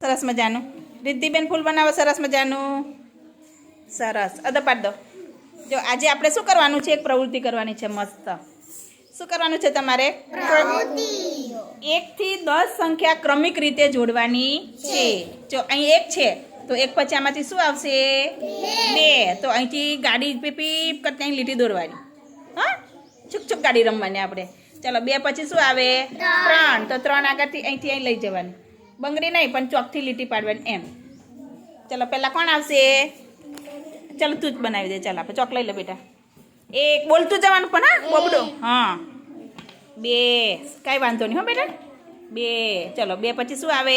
સરસ મજાનું. રિદ્ધિબેન ફૂલ બનાવો સરસ મજાનું. સરસ. અદા પાડ દો. જો આજે આપણે શું કરવાનું છે? એક પ્રવૃત્તિ કરવાની છે મસ્ત. શું કરવાનું છે તમારે? એકથી દસ સંખ્યા ક્રમિક રીતે જોડવાની છે. જો અહીં એક છે તો એક પછી આમાંથી શું આવશે? બે. તો અહીંથી ગાડી પીપીપ પીપ કરતી અહીં લીટી દોરવાની. હા? છુક છુક ગાડી રમવાની આપણે. ચાલો બે પછી શું આવે? ત્રણ. તો ત્રણ આગળથી અહીંથી અહીં લઈ જવાની. બંગડી નહીં પણ ચોકથી લીટી પાડવાની એમ. ચાલો પહેલાં કોણ આવશે? ચાલો તું જ બનાવી દે. ચાલ આપણે ચોક લઈ લે બેટા. એક બોલતું જવાનું પણ હા બોબડો. હા. બે. કાંઈ વાંધો નહીં હો બેટા. બે. ચલો બે પછી શું આવે?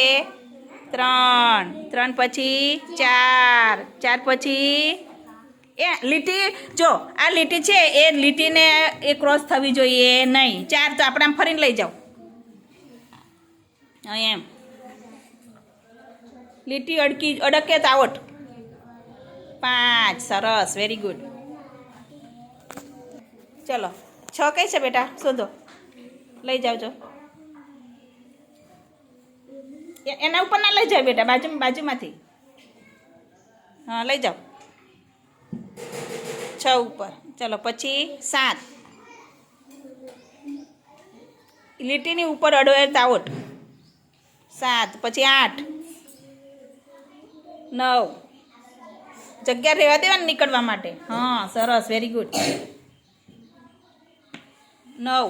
ત્રણ. ત્રણ પછી ચાર. ચાર પછી એ લીટી જો આ લીટી છે એ લીટીને એ ક્રોસ થવી જોઈએ નહીં. ચાર તો આપણે આમ ફરીને લઈ જાઓ. એમ. લીટી અડકી, અડકે તાવટ પાંચ, સરસ વેરી ગુડ ચલો, છ કઈ છે બેટા? શોધો. લઈ જાવજો. એના ઉપર ના લઈ જાવ બેટા બાજુ બાજુમાંથી. હા, લઈ જાઓ. છ ઉપર. ચલો, પછી સાત. લીટીની ઉપર અડવે તાવટ સાત, પછી આઠ. નવ. જગ્યા રહેવા દેવાની નીકળવા માટે. હા સરસ વેરી ગુડ નવ.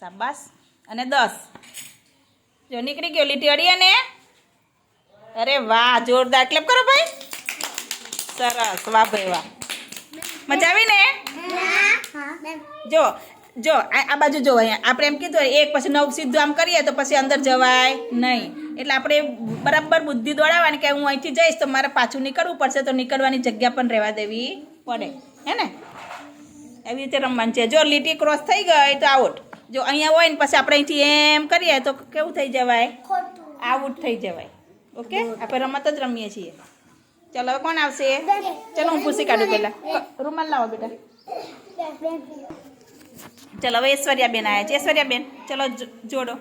શાબાશ. અને દસ. જો નીકળી ગયો લીટી અડી ને અરે વાહ જોરદાર. ક્લેપ કરો ભાઈ. સરસ વાહ ભાઈ વાહ. મજા આવી ને? જો જો આ આ બાજુ જો અહીંયા. આપણે એમ કીધું હોય, એક પછી નવ સીધું આમ કરીએ તો પછી અંદર જવાય નહીં. એટલે આપણે બરાબર બુદ્ધિ દોડાવવાની કે હું અહીંથી જઈશ તો મારે પાછું નીકળવું પડશે, તો નીકળવાની જગ્યા પણ રહેવા દેવી પડે. હે ને? એવી રીતે રમવાનું છે. જો લીટી ક્રોસ થઈ ગઈ તો આઉટ જો અહીંયા હોય ને પછી આપણે અહીંથી એમ કરીએ તો કેવું થઈ જવાય? આઉટ થઈ જવાય. ઓકે આપણે રમત જ રમીએ છીએ. ચલો, હવે કોણ આવશે? ચલો, હું પૂછી કાઢું પહેલાં. રૂમાલ લાવો બેટા. ચલો, હવે ઐશ્વર્યાબેન આવ્યા છે. ઐશ્વર્યા બેન ચલો જોડો.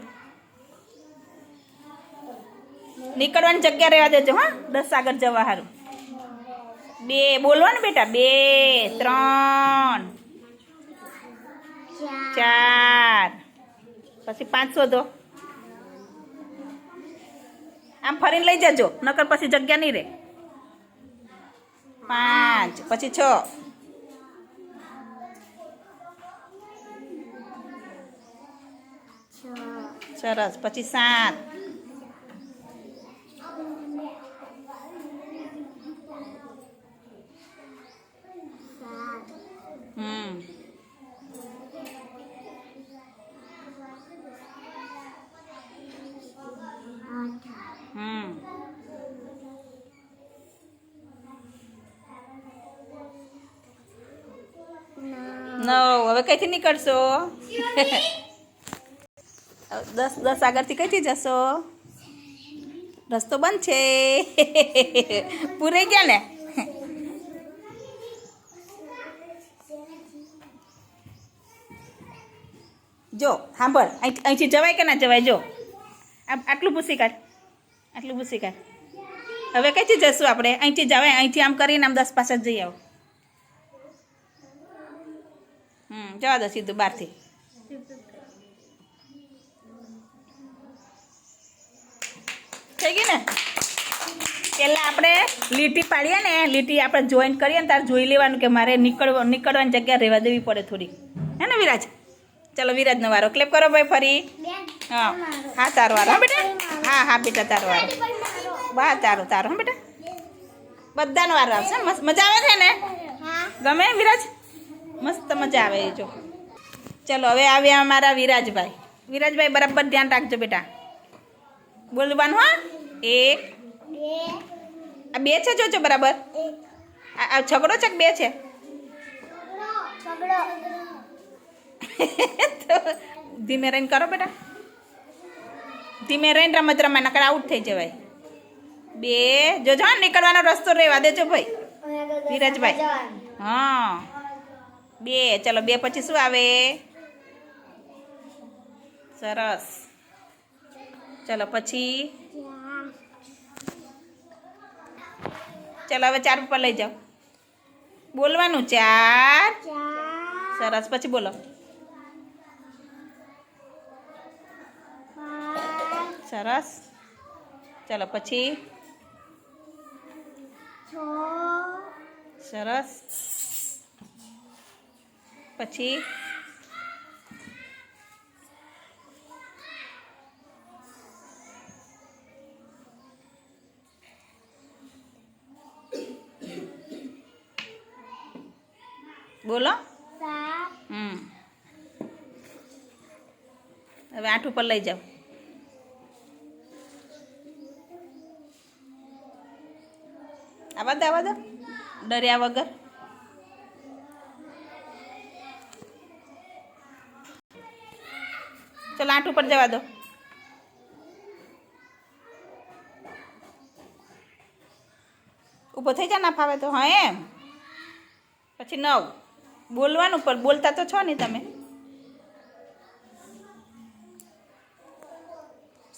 નીકળવાની જગ્યા રહેવા દેજો હા. દસ આગળ જવા સારું બે બોલો ને બેટા બે ત્રણ ચાર પછી પાંચ શોધો આમ ફરીને લઈ જજો નકર પછી જગ્યા નહીં રહે. પાંચ પછી છ. સરસ પછી સાત હમ હમ નવ. હવે કઈથી નીકળશો? દસ દસ આગળથી કઈથી જશો? રસ્તો બંધ છે. પૂરે ગયા ને? જો, સાંભળ, અહીં અહીંથી જવાય કે ના જવાય? જો આટલું ભૂસી કાઢ. આટલું ભૂસી કાઢ. હવે કઈથી જશું આપણે? અહીંથી જવાય, અહીંથી આમ કરીને આમ દસ પાસે જઈ આવો. હમ જવા દો સીધું બહારથી. થઈ ગઈ ને? પહેલાં આપણે લીટી પાડીએ ને લીટી આપણે જોઈન કરીએ ને ત્યારે જોઈ લેવાનું કે મારે નીકળવા નીકળવાની જગ્યા રહેવા દેવી પડે થોડી હે ને વિરાજ? ચાલો વિરાજનો વારો. ક્લેપ કરો ભાઈ ફરી. હા. હા તારો વારો. હા બેટા? હા હા બેટા તારો વારો. વાહ તારો તારું. હા બેટા? બધાનો વારો આવશે. મજા આવે છે ને? ગમે વિરાજ? મસ્ત મજા આવે એ જો. ચલો હવે આવ્યા અમારા વિરાજભાઈ. વિરાજભાઈ બરાબર ધ્યાન રાખજો બેટા. બોલવાનું હા? એક. આ બે છે જોજો બરાબર. આ છગડો છે કે બે છે? ધીમે રહીને કરો બેટા. ધીમે રહીને રમત રમાય નકર આઉટ થઈ જવાય. બે. જોજો નીકળવાનો રસ્તો રહેવા દેજો ભાઈ. વિરાજભાઈ. હા. બે. ચલો બે પછી શું આવે? સરસ. ચલો પછી? ચાલો હવે ચાર ઉપર લઈ જાઓ. બોલવાનું ચાર. ચાર સરસ પછી બોલો. સરસ. ચાલો પછી? સરસ. પછી બોલો. હમ. હવે આઠ ઉપર લઈ જાઓ. આવા દો આવા દો. ડર્યા વગર. ચલો આઠ ઉપર જવા દો. ઊભો થઈ જા ના ફાવે તો, હા એમ. પછી નવ. બોલવાનું પણ, બોલતા તો છો નહીં તમે.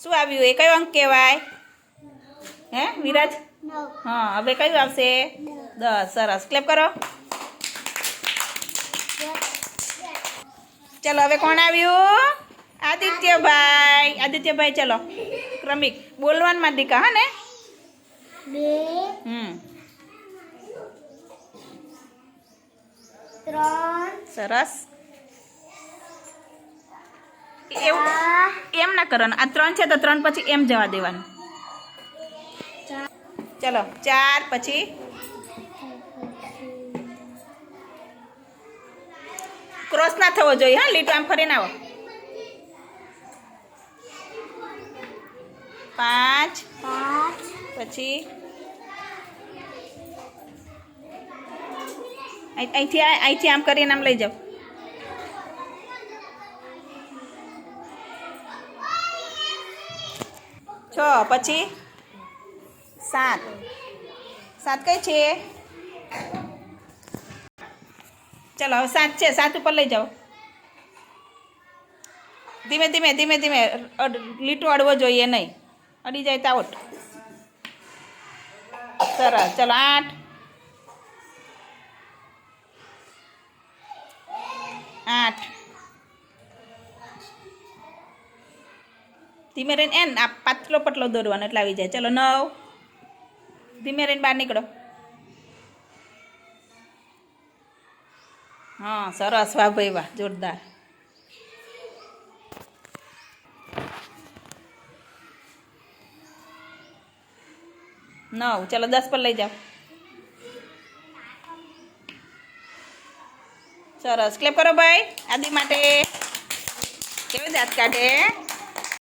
શું આવ્યું? એ કયો અંક કહેવાય? હે, વિરાજ? હા, હવે કયું આવશે? દસ. સરસ. ક્લેપ કરો. ચલો, હવે કોણ આવ્યું? આદિત્યભાઈ આદિત્યભાઈ ચલો. ક્રમિક બોલવાનું માં દીકા હા ને? હમ. ત્રણ સરસ. એવું એમ ના કરવાનું. આ ત્રણ છે તો ત્રણ પછી એમ જવા દેવાનું. ચલો ચાર પછી ક્રોસ ના થવો જોઈએ હા લીટો આમ ફરીને આવો. પાંચ. પછી? અહીંથી અહીંથી આમ કરીને આમ લઈ જાઓ. છ પછી? સાત. સાત કઈ છે? ચલો હવે સાત છે. સાત ઉપર લઈ જાઓ. ધીમે ધીમે ધીમે ધીમે. લીટો અડવો જોઈએ નહીં. અડી જાય તો આઉટ સરસ. ચલો, આઠ. આઠ. ધીમે રહીને, એન, આ પાતળો પટલો દોરવાનો, એટલે આવી જાય. ચલો, નવ. ધીમે રહીને બહાર નીકળો. હા, સરસ. વાહ ભાઈ, વાહ. જોરદાર. નવ ચલો, દસ પર લઈ જાઓ. સરસ. ક્લેપ કરો ભાઈ. આદિ માટે. કેવી દાંત કાઢે?